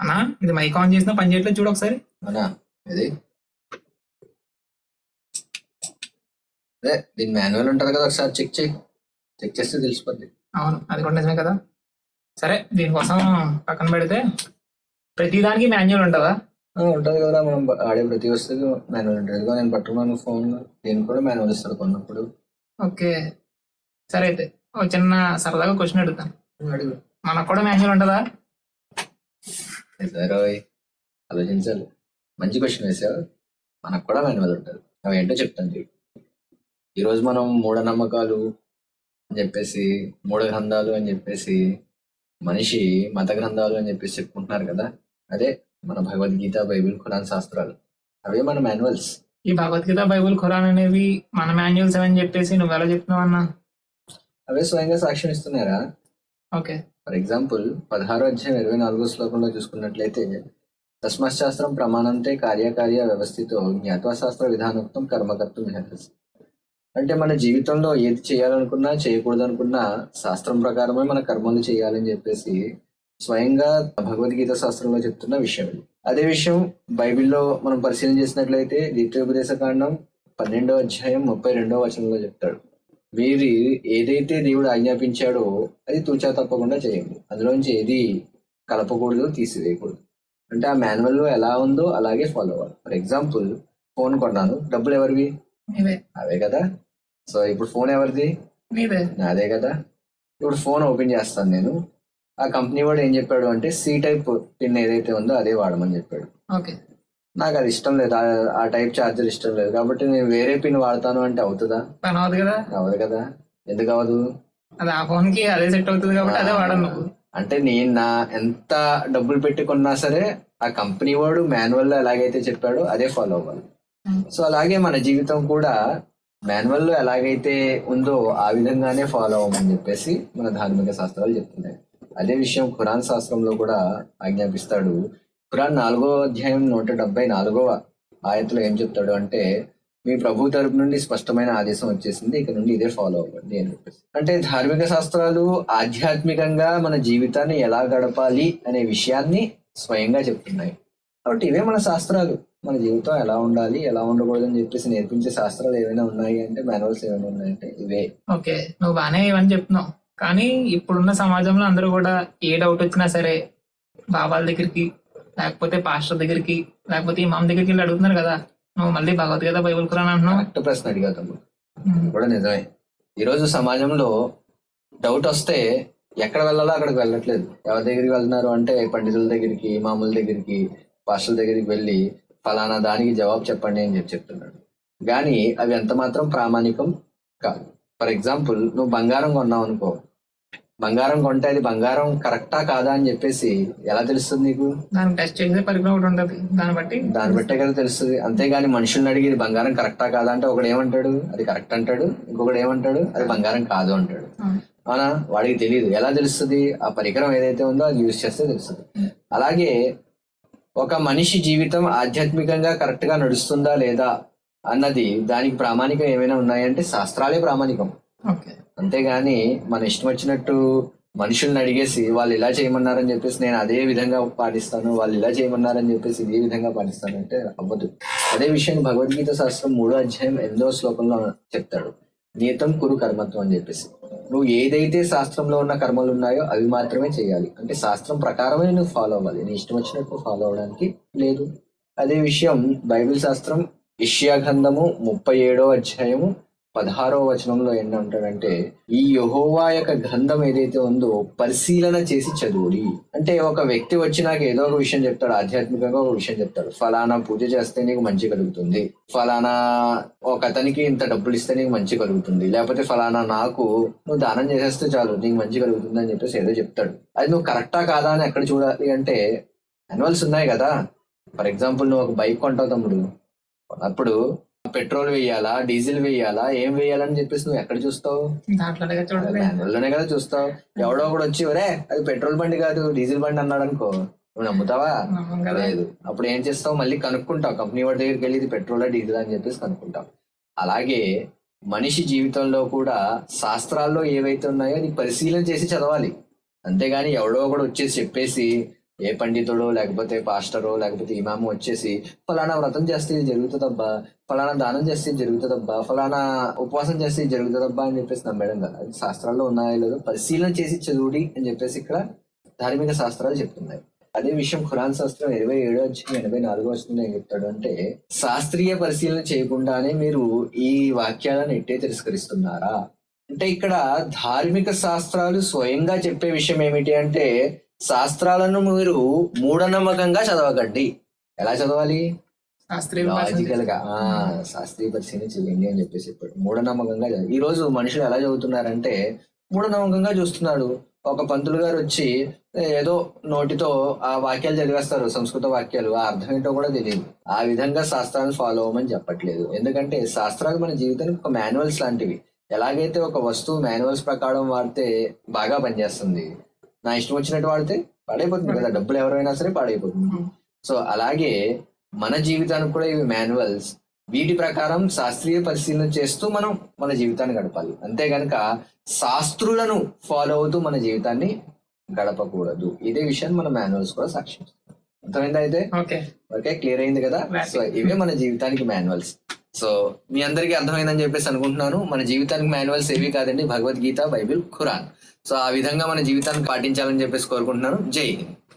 అన్నా ఇది mic on చేసినా పని చేయట్లేదు చూడు ఒకసారి. ఇది. అదే దీని మాన్యువల్ ఉంటుంది కదా ఒకసారి చెక్ చేయి. చెక్ చేస్తే తెలిసిపోద్ది. అవును అది కూడా నిజమే కదా. సరే దీనికోసం పక్కన పెడితే ప్రతి దానికి మాన్యువల్ ఉంటుందా ఉంటది కదా మనం ఆడే ప్రతి వస్తువు మాన్యువల్ ఉంటుంది. నేను పట్టుకున్నాను ఫోన్ దీనికి కూడా మాన్యువల్ ఇస్తాడు కొన్నప్పుడు. ఓకే. సరే అయితే. చిన్న సరదాగా క్వశ్చన్ అడుగుతాను. అడుగు. మనకు కూడా మాన్యువల్ ఉంటుందా. ఆలోచించాలి. మంచి క్వశ్చన్ వేసావు. మనకు కూడా మాన్యువల్ ఉంటుంది. అవి ఏంటో చెప్తాను చూడు. ఈరోజు మనం మూఢనమ్మకాలు అని చెప్పేసి మూఢ గ్రంథాలు అని చెప్పేసి మనిషి మత గ్రంథాలు అని చెప్పేసి చెప్పుకుంటున్నారు కదా. అదే మన భగవద్గీత బైబిల్ ఖురాన్ శాస్త్రాలు. అవే మన మాన్యువల్స్ ఈ భగవద్గీత బైబుల్ ఖురాన్ అనేవి మన మాన్యువల్స్ అని చెప్పేసి నువ్వు ఎలా చెప్తున్నావు అన్నా? అవే స్వయంగా సాక్ష్యం ఇస్తున్నారా ఓకే. ఫర్ ఎగ్జాంపుల్ పదహారో అధ్యాయం ఇరవై నాలుగో శ్లోకంలో చూసుకున్నట్లయితే తస్మశాస్త్రం ప్రమాణంతే కార్యకార్య వ్యవస్థితో జ్ఞాత్వా శాస్త్ర విధానోక్తం కర్మకర్తం విహరసి అంటే మన జీవితంలో ఏది చేయాలనుకున్నా చేయకూడదు అనుకున్నా శాస్త్రం ప్రకారమే మన కర్మలు చేయాలని చెప్పేసి స్వయంగా భగవద్గీత శాస్త్రంలో చెప్తున్న విషయం. అదే విషయం బైబిల్లో మనం పరిశీలన చేసినట్లయితే ద్వితీయోపదేశ కాండం పన్నెండో అధ్యాయం ముప్పై రెండో వచనంలో చెప్తాడు. మీరు ఏదైతే దేవుడు ఆజ్ఞాపించాడో అది తూచా తప్పకుండా చేయండి. అందులోంచి ఏది కలపకూడదు తీసివేయకూడదు. అంటే ఆ మాన్యువల్లో ఎలా ఉందో అలాగే ఫాలో అవ్వాలి. ఫర్ ఎగ్జాంపుల్ ఫోన్ కొన్నాను. డబ్బులు ఎవరివి? అవే కదా? సో ఇప్పుడు ఫోన్ ఎవరిది? నీదే కదా? ఇప్పుడు ఫోన్ ఓపెన్ చేస్తాను నేను. ఆ కంపెనీ వాడు ఏం చెప్పాడు అంటే సి టైప్ పిన్ ఏదైతే ఉందో అదే వాడమని చెప్పాడు. ఓకే. నాకు అది ఇష్టం లేదు. ఆ- టైప్ చార్జర్ ఇష్టం లేదు. కాబట్టి నేను వేరే పిన్ వాడతాను అంటే అవుతుందా? పని అవుతుంది కదా. అవ్వదు కదా. ఎందుకు అవ్వదు అది ఆ ఫోన్కి అదే సెట్ అవుతుంది కాబట్టి అదే వాడను. అంటే నేను నా ఎంత డబ్బులు పెట్టుకున్నా సరే ఆ కంపెనీ వాడు మాన్యువల్లో ఎలాగైతే చెప్పాడో అదే ఫాలో అవ్వాలి. సో అలాగే మన జీవితం కూడా మాన్యువల్లో ఎలాగైతే ఉందో ఆ విధంగానే ఫాలో అవ్వమని చెప్పేసి మన ధార్మిక శాస్త్రాలు చెప్తున్నాయి. అదే విషయం ఖురాన్ శాస్త్రంలో కూడా ఆజ్ఞాపిస్తాడు. ఖురాన్ నాలుగో అధ్యాయం నూట డెబ్బై నాలుగవ ఆయతలో ఏం చెప్తాడు అంటే మీ ప్రభు తరపు నుండి స్పష్టమైన ఆదేశం వచ్చేసింది ఇక నుండి ఇదే ఫాలో అవ్వండి అని చెప్పేసి. అంటే ధార్మిక శాస్త్రాలు ఆధ్యాత్మికంగా మన జీవితాన్ని ఎలా గడపాలి అనే విషయాన్ని స్వయంగా చెప్తున్నాయి. కాబట్టి ఇవే మన శాస్త్రాలు. మన జీవితం ఎలా ఉండాలి ఎలా ఉండకూడదు అని చెప్పేసి నేర్పించే శాస్త్రాలు ఏమైనా ఉన్నాయి అంటే మాన్యువల్స్ ఏమైనా ఉన్నాయంటే ఇవే. ఓకే నువ్వు బాగానే ఇవన్నీ చెప్తున్నావు. కానీ ఇప్పుడున్న సమాజంలో అందరూ కూడా ఏ డౌట్ వచ్చినా సరే బాబాల దగ్గరికి లేకపోతే పాస్టర్ దగ్గరికి లేకపోతే ఇమాం దగ్గరికి వెళ్ళి అడుగుతున్నారు కదా నువ్వు మళ్ళీ భగవద్గీత బైబుల్ ఖురాన్ అంటున్నావు? కరెక్ట్ ప్రశ్న అడిగా తమ్ముడు. కూడా నిజమే. ఈరోజు సమాజంలో డౌట్ వస్తే ఎక్కడ వెళ్ళాలో అక్కడికి వెళ్ళట్లేదు. ఎవరి దగ్గరికి వెళ్తున్నారు అంటే పండితుల దగ్గరికి మామూల దగ్గరికి పాస్టర్ల దగ్గరికి వెళ్ళి ఫలానా దానికి జవాబు చెప్పండి అని చెప్పి చెప్తున్నాడు. కానీ అవి ఎంత మాత్రం ప్రామాణికం కాదు. ఫర్ ఎగ్జాంపుల్ నువ్వు బంగారం కొన్నావు అనుకో బంగారం కొంటే అది బంగారం కరెక్టా కాదా అని చెప్పేసి ఎలా తెలుస్తుంది నీకు? దానికి టెస్ట్ చేసే పరికరం ఒకటి ఉంటుంది. దాన్ని బట్టి దాన్ని బట్టే కదా తెలుస్తుంది. అంతేగాని మనుషుల్ని అడిగి ఇది బంగారం కరెక్టా కాదా అంటే ఒకడు ఏమంటాడు? అది కరెక్ట్ అంటాడు. ఇంకొకడు ఏమంటాడు? అది బంగారం కాదు అంటాడు. అవునా? వాడికి తెలియదు ఎలా తెలుస్తుంది? ఆ పరికరం ఏదైతే ఉందో అది యూజ్ చేస్తే తెలుస్తుంది. అలాగే ఒక మనిషి జీవితం ఆధ్యాత్మికంగా కరెక్ట్గా నడుస్తుందా లేదా అన్నది దానికి ప్రామాణికం ఏమైనా ఉన్నాయంటే శాస్త్రాలే ప్రామాణికం. ఓకే. అంతేగాని మన ఇష్టం వచ్చినట్టు మనుషుల్ని అడిగేసి వాళ్ళు ఇలా చేయమన్నారని చెప్పేసి నేను అదే విధంగా పాటిస్తాను వాళ్ళు ఇలా చేయమన్నారని చెప్పేసి ఇదే విధంగా పాటిస్తాను అంటే అవ్వదు. అదే విషయాన్ని భగవద్గీత శాస్త్రం మూడో అధ్యాయం ఎనిమిదో శ్లోకంలో చెప్తాడు. నీతం కురు కర్మత్వం అని చెప్పేసి. నువ్వు ఏదైతే శాస్త్రంలో ఉన్న కర్మలు ఉన్నాయో అవి మాత్రమే చేయాలి. అంటే శాస్త్రం ప్రకారమే నువ్వు ఫాలో అవ్వాలి. నీ ఇష్టం వచ్చినట్టు ఫాలో అవడానికి లేదు. అదే విషయం బైబిల్ శాస్త్రం ఇష్యా ముప్పై ఏడో అధ్యాయము పదహారో వచనంలో ఏంటంటాడంటే ఈ యహోవా యొక్క గ్రంథం ఏదైతే ఉందో పరిశీలన చేసి చదువుడి. అంటే ఒక వ్యక్తి వచ్చి నాకు ఏదో ఒక విషయం చెప్తాడు ఆధ్యాత్మికంగా ఒక విషయం చెప్తాడు. ఫలానా పూజ చేస్తే నీకు మంచి కలుగుతుంది. ఫలానా ఒక అతనికి ఇంత డబ్బులు ఇస్తే నీకు మంచి కలుగుతుంది. లేకపోతే ఫలానా నాకు నువ్వు దానం చేసేస్తే చాలు నీకు మంచి కలుగుతుంది అని చెప్పేసి ఏదో చెప్తాడు. అది నువ్వు కరెక్టా కాదా అని ఎక్కడ చూడాలి అంటే యాన్యువల్స్ ఉన్నాయి కదా. ఫర్ ఎగ్జాంపుల్ నువ్వు ఒక బైక్ కొంటావు తమ్ముడు. అప్పుడు పెట్రోల్ వేయాలా డీజిల్ వేయాలా ఏం వేయాలని చెప్పేసి నువ్వు ఎక్కడ చూస్తావు? దాంట్లోనే కదా చూస్తావు. ఎవడో ఒకడు వచ్చి ఒరే అది పెట్రోల్ బండి కాదు డీజిల్ బండి అన్నాడు అనుకో. నువ్వు నమ్ముతావా? లేదు. అప్పుడు ఏం చేస్తావు? మళ్ళీ కనుక్కుంటావు. కంపెనీ వాడి దగ్గరికి వెళ్ళి ఇది పెట్రోల్ డీజిల్ అని చెప్పేసి కనుక్కుంటావు. అలాగే మనిషి జీవితంలో కూడా శాస్త్రాల్లో ఏవైతే ఉన్నాయో అది పరిశీలన చేసి చదవాలి. అంతేగాని ఎవడో ఒకడు వచ్చేసి చెప్పేసి ఏ పండితుడో లేకపోతే పాస్టరో లేకపోతే ఇమాము వచ్చేసి ఫలానా వ్రతం చేస్తే ఇది జరుగుతుందబ్బా ఫలానా దానం చేస్తే ఇది జరుగుతుందబ్బా ఫలానా ఉపవాసం చేస్తే ఇది జరుగుతుందబ్బా అని చెప్పేసి నమ్మేయడం కదా. అది శాస్త్రాల్లో ఉన్నాయో లేదో పరిశీలన చేసి చదువుడి అని చెప్పేసి ఇక్కడ ధార్మిక శాస్త్రాలు చెప్తున్నాయి. అదే విషయం ఖురాన్ శాస్త్రం ఇరవై ఏడో వచ్చిన ఎనభై నాలుగో వచ్చింది ఏం చెప్తాడు అంటే శాస్త్రీయ పరిశీలన చేయకుండానే మీరు ఈ వాక్యాలను ఎట్టే తిరస్కరిస్తున్నారా? అంటే ఇక్కడ ధార్మిక శాస్త్రాలు స్వయంగా చెప్పే విషయం ఏమిటి అంటే శాస్త్రాలను మీరు మూఢనమ్మకంగా చదవకండి. ఎలా చదవాలి? లాజికల్గా. ఆ, శాస్త్రీయ పరిశీలన చేయండి అని చెప్పేసి చెప్పాడు. మూఢనమ్మకంగా ఈ రోజు మనుషులు ఎలా చదువుతున్నారంటే మూఢనమ్మకంగా చూస్తున్నాడు. ఒక పంతులు గారు వచ్చి ఏదో నోటితో ఆ వాక్యాలు చదివేస్తారు సంస్కృత వాక్యాలు. ఆ అర్థం ఏంటో కూడా తెలియదు. ఆ విధంగా శాస్త్రాన్ని ఫాలో అవ్వమని చెప్పట్లేదు. ఎందుకంటే శాస్త్రాలు మన జీవితానికి ఒక మాన్యువల్స్ లాంటివి. ఎలాగైతే ఒక వస్తువు మాన్యువల్స్ ప్రకారం వాడితే బాగా పనిచేస్తుంది? నా ఇష్టం వచ్చినట్టు వాడితే పాడైపోతుంది కదా. డబ్బులు ఎవరైనా సరే పాడైపోతుంది. సో అలాగే మన జీవితానికి కూడా ఇవి మాన్యువల్స్. వీటి ప్రకారం శాస్త్రీయ పరిశీలన చేస్తూ మనం మన జీవితాన్ని గడపాలి. అంతే గనక శాస్త్రులను ఫాలో అవుతూ మన జీవితాన్ని గడపకూడదు. ఇదే విషయాన్ని మన మాన్యువల్స్ కూడా సాక్ష్యం అర్థమైందా అయితే? ఓకే క్లియర్ అయింది కదా. సో ఇవే మన జీవితానికి మాన్యువల్స్. సో మీ అందరికీ అర్థమైందని చెప్పేసి అనుకుంటున్నాను. మన జీవితానికి మాన్యువల్స్ ఏవి కాదండి భగవద్గీత బైబిల్ ఖురాన్. సో ఆ విధంగా మన జీవితాన్ని పాటించాలని చెప్పేసి కోరుకుంటున్నాను. జై హింద్.